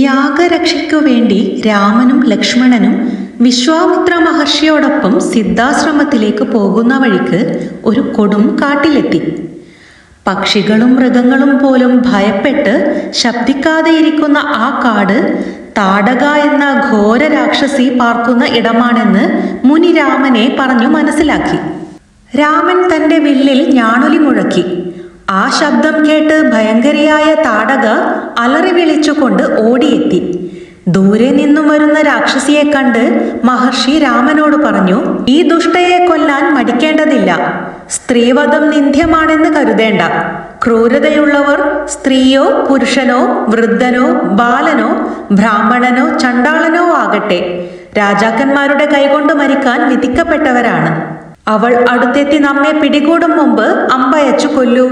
യാഗരക്ഷയ്ക്കു വേണ്ടി രാമനും ലക്ഷ്മണനും വിശ്വാമിത്ര മഹർഷിയോടൊപ്പം സിദ്ധാശ്രമത്തിലേക്ക് പോകുന്ന വഴിക്ക് ഒരു കൊടും കാട്ടിലെത്തി. പക്ഷികളും മൃഗങ്ങളും പോലും ഭയപ്പെട്ട് ശബ്ദിക്കാതെ ഇരിക്കുന്ന ആ കാട് താടക എന്ന ഘോര രാക്ഷസി പാർക്കുന്ന ഇടമാണെന്ന് മുനി രാമനെ പറഞ്ഞു മനസ്സിലാക്കി. രാമൻ തന്റെ വില്ലിൽ ഞാണൊലി മുഴക്കി. ആ ശബ്ദം കേട്ട് ഭയങ്കരിയായ താടക അലറി വിളിച്ചുകൊണ്ട് ഓടിയെത്തി. ദൂരെ നിന്നും വരുന്ന രാക്ഷസിയെ കണ്ട് മഹർഷി രാമനോട് പറഞ്ഞു ഈ ദുഷ്ടയെ കൊല്ലാൻ മടിക്കേണ്ടതില്ല. സ്ത്രീവധം നിന്ദ്യമാണെന്ന് കരുതേണ്ട. ക്രൂരതയുള്ളവർ സ്ത്രീയോ പുരുഷനോ വൃദ്ധനോ ബാലനോ ബ്രാഹ്മണനോ ചണ്ടാളനോ ആകട്ടെ. രാജാക്കന്മാരുടെ കൈകൊണ്ട് മരിക്കാൻ വിധിക്കപ്പെട്ടവരാണ്. അവൾ അടുത്തെത്തി നമ്മെ പിടികൂടും മുമ്പ് അമ്പയച്ചു കൊല്ലൂ.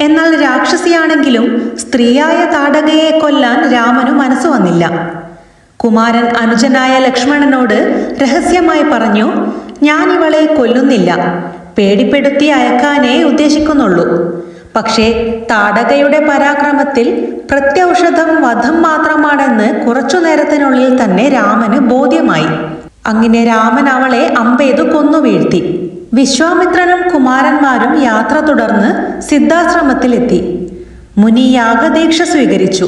എന്നാൽ രാക്ഷസിയാണെങ്കിലും സ്ത്രീയായ താടകയെ കൊല്ലാൻ രാമനു മനസ്സു വന്നില്ല. കുമാരൻ അനുജനായ ലക്ഷ്മണനോട് രഹസ്യമായി പറഞ്ഞു ഞാൻ ഇവളെ കൊല്ലുന്നില്ല. പേടിപ്പെടുത്തി അയക്കാനേ ഉദ്ദേശിക്കുന്നുള്ളൂ. പക്ഷേ താടകയുടെ പരാക്രമത്തിൽ പ്രത്യൗഷധം വധം മാത്രമാണെന്ന് കുറച്ചു നേരത്തിനുള്ളിൽ തന്നെ രാമന് ബോധ്യമായി. അങ്ങനെ രാമൻ അവളെ അമ്പെയ്തു കൊന്നു വീഴ്ത്തി. വിശ്വാമിത്രനും കുമാരന്മാരും യാത്ര തുടർന്ന് സിദ്ധാശ്രമത്തിലെത്തി. മുനി യാഗദീക്ഷ സ്വീകരിച്ചു.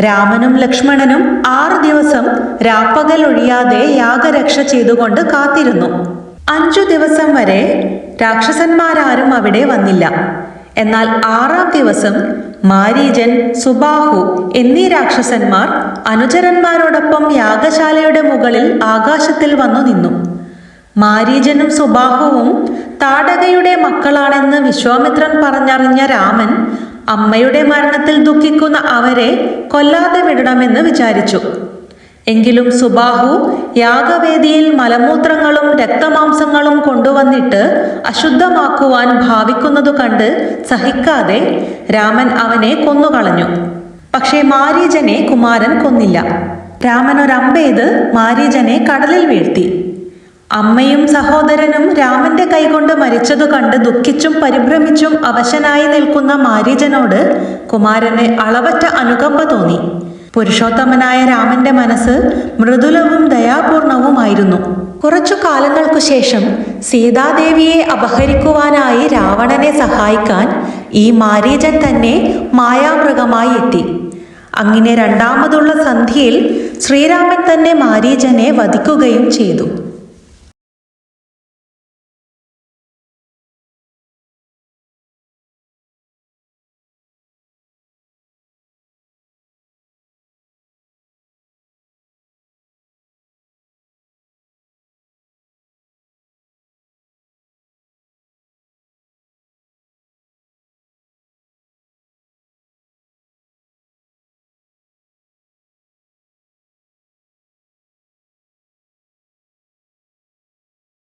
രാമനും ലക്ഷ്മണനും ആറ് ദിവസം രാപ്പകൽ ഒഴിയാതെ യാഗരക്ഷ ചെയ്തുകൊണ്ട് കാത്തിരുന്നു. അഞ്ചു ദിവസം വരെ രാക്ഷസന്മാരാരും അവിടെ വന്നില്ല. എന്നാൽ ആറാം ദിവസം മാരീജൻ സുബാഹു എന്നീ രാക്ഷസന്മാർ അനുചരന്മാരോടൊപ്പം യാഗശാലയുടെ മുകളിൽ ആകാശത്തിൽ വന്നു നിന്നു. മാരീജനും സുബാഹുവും താടകയുടെ മക്കളാണെന്ന് വിശ്വാമിത്രൻ പറഞ്ഞറിഞ്ഞ രാമൻ അമ്മയുടെ മരണത്തിൽ ദുഃഖിക്കുന്ന അവരെ കൊല്ലാതെ വിടണമെന്ന് വിചാരിച്ചു. എങ്കിലും സുബാഹു യാഗവേദിയിൽ മലമൂത്രങ്ങളും രക്തമാംസങ്ങളും കൊണ്ടുവന്നിട്ട് അശുദ്ധമാക്കുവാൻ ഭാവിക്കുന്നതു കണ്ട് സഹിക്കാതെ രാമൻ അവനെ കൊന്നുകളഞ്ഞു. പക്ഷേ മാരീജനെ കുമാരൻ കൊന്നില്ല. രാമൻ ഒരമ്പെയ്ത് മാരീജനെ കടലിൽ വീഴ്ത്തി. അമ്മയും സഹോദരനും രാമന്റെ കൈകൊണ്ട് മരിച്ചതു കണ്ട് ദുഃഖിച്ചും പരിഭ്രമിച്ചും അവശനായി നിൽക്കുന്ന മാരീജനോട് കുമാരന് അളവറ്റ അനുകമ്പ തോന്നി. പുരുഷോത്തമനായ രാമന്റെ മനസ്സ് മൃദുലവും ദയാപൂർണവുമായിരുന്നു. കുറച്ചു കാലങ്ങൾക്കു ശേഷം സീതാദേവിയെ അപഹരിക്കുവാനായി രാവണനെ സഹായിക്കാൻ ഈ മാരീജൻ തന്നെ മായാമൃഗമായി എത്തി. അങ്ങനെ രണ്ടാമതുള്ള സന്ധിയിൽ ശ്രീരാമൻ തന്നെ മാരീജനെ വധിക്കുകയും ചെയ്തു.